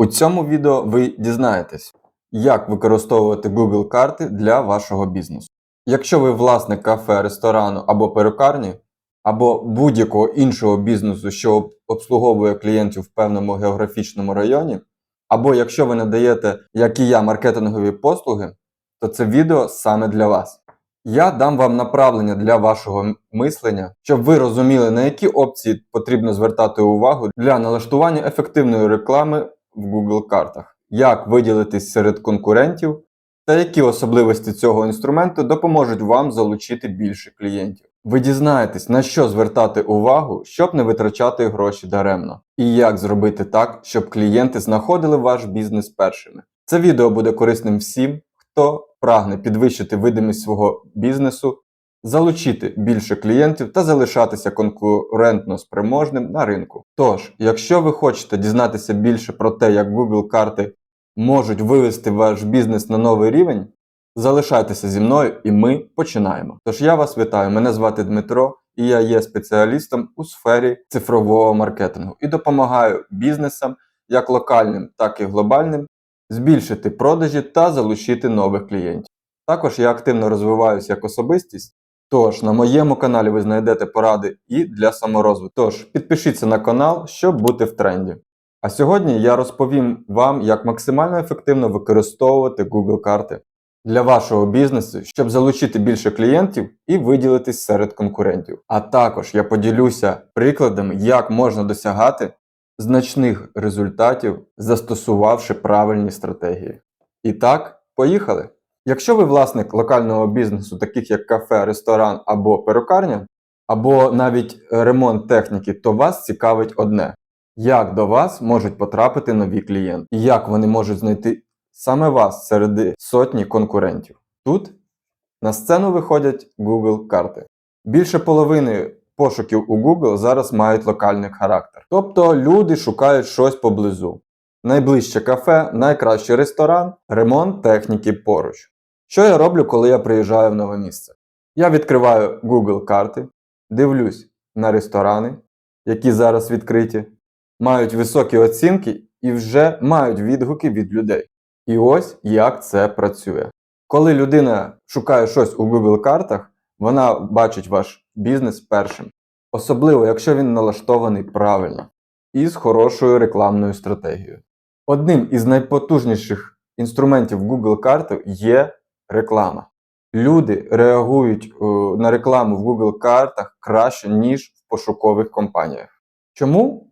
У цьому відео ви дізнаєтесь, як використовувати Google карти для вашого бізнесу. Якщо ви власник кафе, ресторану або перукарні, або будь-якого іншого бізнесу, що обслуговує клієнтів в певному географічному районі, або якщо ви надаєте, як і я, маркетингові послуги, то це відео саме для вас. Я дам вам направлення для вашого мислення, щоб ви розуміли, на які опції потрібно звертати увагу для налаштування ефективної реклами в Google картах, як виділитись серед конкурентів та які особливості цього інструменту допоможуть вам залучити більше клієнтів. Ви дізнаєтесь, на що звертати увагу, щоб не витрачати гроші даремно, і як зробити так, щоб клієнти знаходили ваш бізнес першими. Це відео буде корисним всім, хто прагне підвищити видимість свого бізнесу, залучити більше клієнтів та залишатися конкурентно спроможним на ринку. Тож, якщо ви хочете дізнатися більше про те, як Google карти можуть вивести ваш бізнес на новий рівень, залишайтеся зі мною і ми починаємо. Тож я вас вітаю, мене звати Дмитро, і я є спеціалістом у сфері цифрового маркетингу і допомагаю бізнесам, як локальним, так і глобальним, збільшити продажі та залучити нових клієнтів. Також я активно розвиваюся як особистість, тож на моєму каналі ви знайдете поради і для саморозвитку. Тож підпишіться на канал, щоб бути в тренді. А сьогодні я розповім вам, як максимально ефективно використовувати Google карти для вашого бізнесу, щоб залучити більше клієнтів і виділитись серед конкурентів. А також я поділюся прикладами, як можна досягати значних результатів, застосувавши правильні стратегії. І так, поїхали! Якщо ви власник локального бізнесу, таких як кафе, ресторан або перукарня, або навіть ремонт техніки, то вас цікавить одне: як до вас можуть потрапити нові клієнти, і як вони можуть знайти саме вас серед сотні конкурентів. Тут на сцену виходять Google карти. Більше половини пошуків у Google зараз мають локальний характер. Тобто люди шукають щось поблизу. Найближче кафе, найкращий ресторан, ремонт техніки поруч. Що я роблю, коли я приїжджаю в нове місце? Я відкриваю Google карти, дивлюсь на ресторани, які зараз відкриті, мають високі оцінки і вже мають відгуки від людей. І ось як це працює. Коли людина шукає щось у Google картах, вона бачить ваш бізнес першим. Особливо, якщо він налаштований правильно і з хорошою рекламною стратегією. Одним із найпотужніших інструментів Google карти є реклама. Люди реагують е, на рекламу в Google картах краще, ніж в пошукових компаніях. Чому?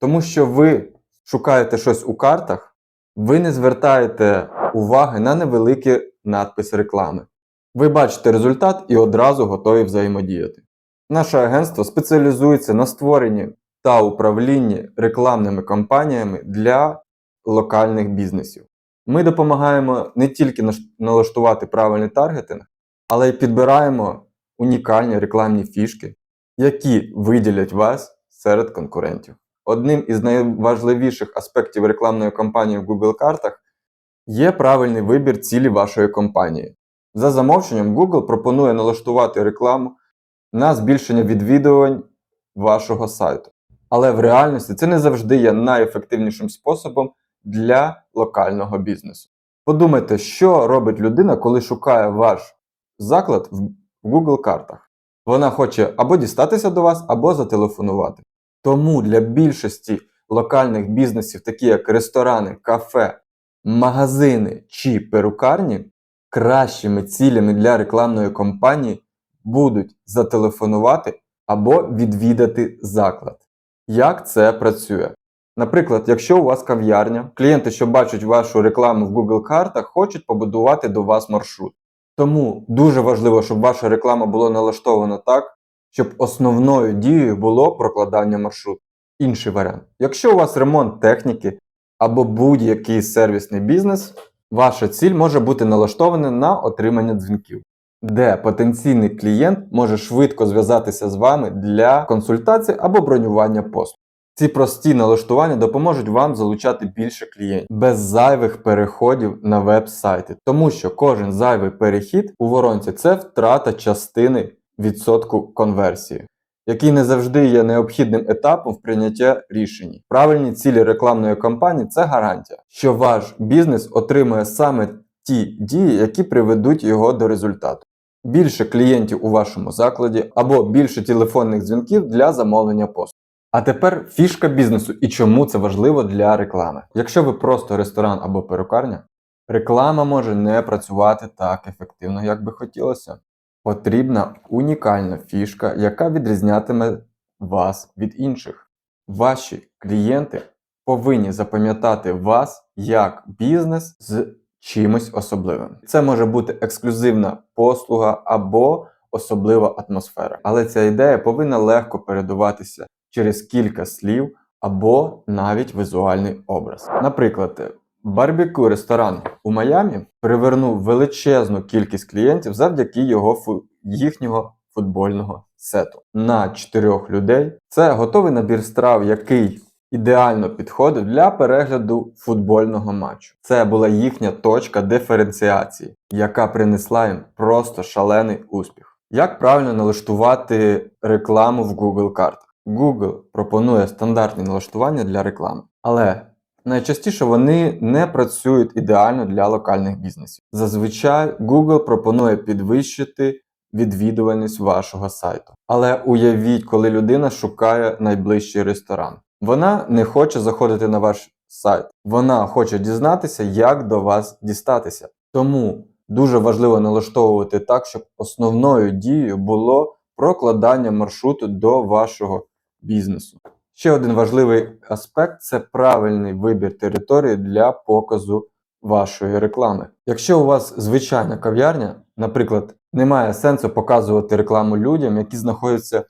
Тому що ви шукаєте щось у картах, ви не звертаєте уваги на невеликий надпис реклами. Ви бачите результат і одразу готові взаємодіяти. Наше агентство спеціалізується на створенні та управлінні рекламними кампаніями для локальних бізнесів. Ми допомагаємо не тільки налаштувати правильний таргетинг, але й підбираємо унікальні рекламні фішки, які виділять вас серед конкурентів. Одним із найважливіших аспектів рекламної кампанії в Google картах є правильний вибір цілі вашої компанії. За замовченням, Google пропонує налаштувати рекламу на збільшення відвідувань вашого сайту. Але в реальності це не завжди є найефективнішим способом для локального бізнесу. Подумайте, що робить людина, коли шукає ваш заклад в Google картах. Вона хоче або дістатися до вас, або зателефонувати. Тому для більшості локальних бізнесів, такі як ресторани, кафе, магазини чи перукарні, кращими цілями для рекламної кампанії будуть зателефонувати або відвідати заклад. Як це працює? Наприклад, якщо у вас кав'ярня, клієнти, що бачать вашу рекламу в Google картах, хочуть побудувати до вас маршрут. Тому дуже важливо, щоб ваша реклама була налаштована так, щоб основною дією було прокладання маршруту. Інший варіант. Якщо у вас ремонт техніки або будь-який сервісний бізнес, ваша ціль може бути налаштована на отримання дзвінків, де потенційний клієнт може швидко зв'язатися з вами для консультації або бронювання послуг. Ці прості налаштування допоможуть вам залучати більше клієнтів без зайвих переходів на веб-сайти, тому що кожен зайвий перехід у воронці це втрата частини відсотку конверсії. який не завжди є необхідним етапом в прийнятті рішень. Правильні цілі рекламної кампанії це гарантія, що ваш бізнес отримує саме ті дії, які приведуть його до результату. Більше клієнтів у вашому закладі або більше телефонних дзвінків для замовлення послуг. А тепер фішка бізнесу і чому це важливо для реклами. Якщо ви просто ресторан або перукарня, реклама може не працювати так ефективно, як би хотілося. Потрібна унікальна фішка, яка відрізнятиме вас від інших. Ваші клієнти повинні запам'ятати вас як бізнес з чимось особливим. Це може бути ексклюзивна послуга або особлива атмосфера. Але ця ідея повинна легко передаватися через кілька слів або навіть візуальний образ. Наприклад, барбекю ресторан у Майамі привернув величезну кількість клієнтів завдяки його фу... їхнього футбольного сету на чотирьох людей. Це готовий набір страв, який ідеально підходив для перегляду футбольного матчу. Це була їхня точка диференціації, яка принесла їм просто шалений успіх. Як правильно налаштувати рекламу в Google картах? Google пропонує стандартні налаштування для реклами, але найчастіше вони не працюють ідеально для локальних бізнесів. Зазвичай Google пропонує підвищити відвідувальність вашого сайту. Але уявіть, коли людина шукає найближчий ресторан. Вона не хоче заходити на ваш сайт, вона хоче дізнатися, як до вас дістатися. Тому дуже важливо налаштовувати так, щоб основною дією було прокладання маршруту до вашого бізнесу. Ще один важливий аспект це правильний вибір території для показу вашої реклами. Якщо у вас звичайна кав'ярня, наприклад, немає сенсу показувати рекламу людям, які знаходяться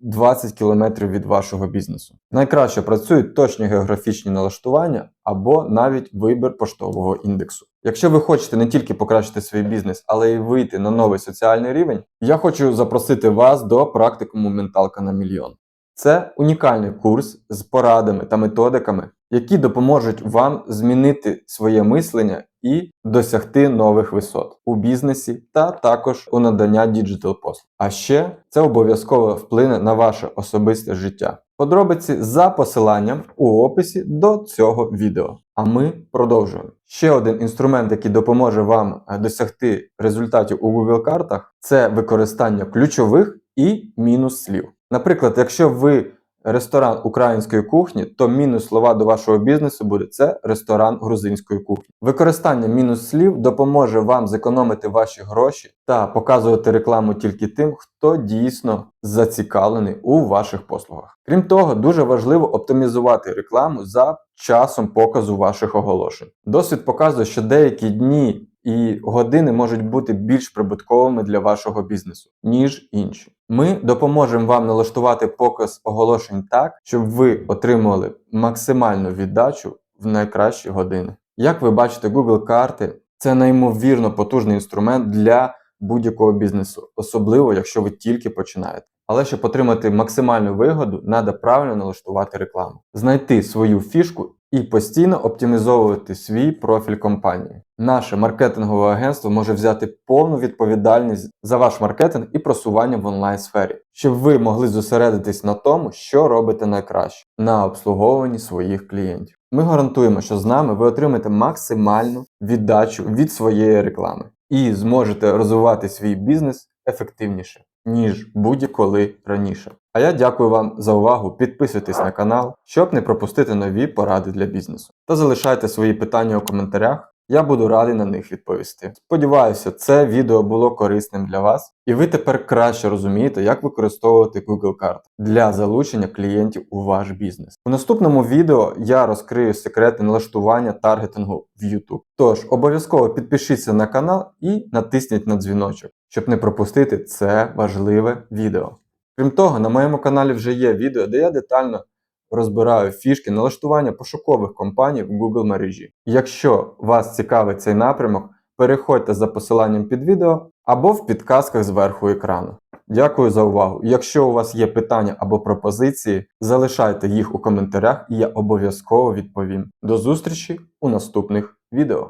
20 км від вашого бізнесу. Найкраще працюють точні географічні налаштування або навіть вибір поштового індексу. Якщо ви хочете не тільки покращити свій бізнес, але й вийти на новий соціальний рівень, я хочу запросити вас до практикуму Менталка на мільйон. Це унікальний курс з порадами та методиками, які допоможуть вам змінити своє мислення і досягти нових висот у бізнесі та також у надання діджитал послуг. А ще це обов'язково вплине на ваше особисте життя. Подробиці за посиланням у описі до цього відео. А ми продовжуємо. Ще один інструмент, який допоможе вам е, досягти результатів у Google картах, це використання ключових і мінус слів. Наприклад, якщо ви ресторан української кухні, то мінус слова до вашого бізнесу буде це ресторан грузинської кухні. Використання мінус слів допоможе вам зекономити ваші гроші та показувати рекламу тільки тим, хто дійсно зацікавлений у ваших послугах. Крім того, дуже важливо оптимізувати рекламу за часом показу ваших оголошень. Досвід показує, що деякі дні і години можуть бути більш прибутковими для вашого бізнесу, ніж інші. Ми допоможемо вам налаштувати показ оголошень так, щоб ви отримували максимальну віддачу в найкращі години. Як ви бачите, Google карти це неймовірно потужний інструмент для будь-якого бізнесу, особливо якщо ви тільки починаєте. Але щоб отримати максимальну вигоду, треба правильно налаштувати рекламу, знайти свою фішку і постійно оптимізовувати свій профіль компанії. Наше маркетингове агентство може взяти повну відповідальність за ваш маркетинг і просування в онлайн сфері, щоб ви могли зосередитись на тому, що робите найкраще на обслуговуванні своїх клієнтів. Ми гарантуємо, що з нами ви отримаєте максимальну віддачу від своєї реклами і зможете розвивати свій бізнес ефективніше, ніж будь-коли раніше. А я дякую вам за увагу. Підписуйтесь на канал, щоб не пропустити нові поради для бізнесу. Та залишайте свої питання у коментарях. Я буду радий на них відповісти. Сподіваюся, це відео було корисним для вас, і ви тепер краще розумієте, як використовувати Google карти для залучення клієнтів у ваш бізнес. У наступному відео я розкрию секрети налаштування таргетингу в YouTube. Тож обов'язково підпишіться на канал і натисніть на дзвіночок, щоб не пропустити це важливе відео. Крім того, на моєму каналі вже є відео, де я детально розбираю фішки налаштування пошукових компаній в Google мережі. Якщо вас цікавить цей напрямок, переходьте за посиланням під відео або в підказках зверху екрану. Дякую за увагу. Якщо у вас є питання або пропозиції, залишайте їх у коментарях і я обов'язково відповім. До зустрічі у наступних відео.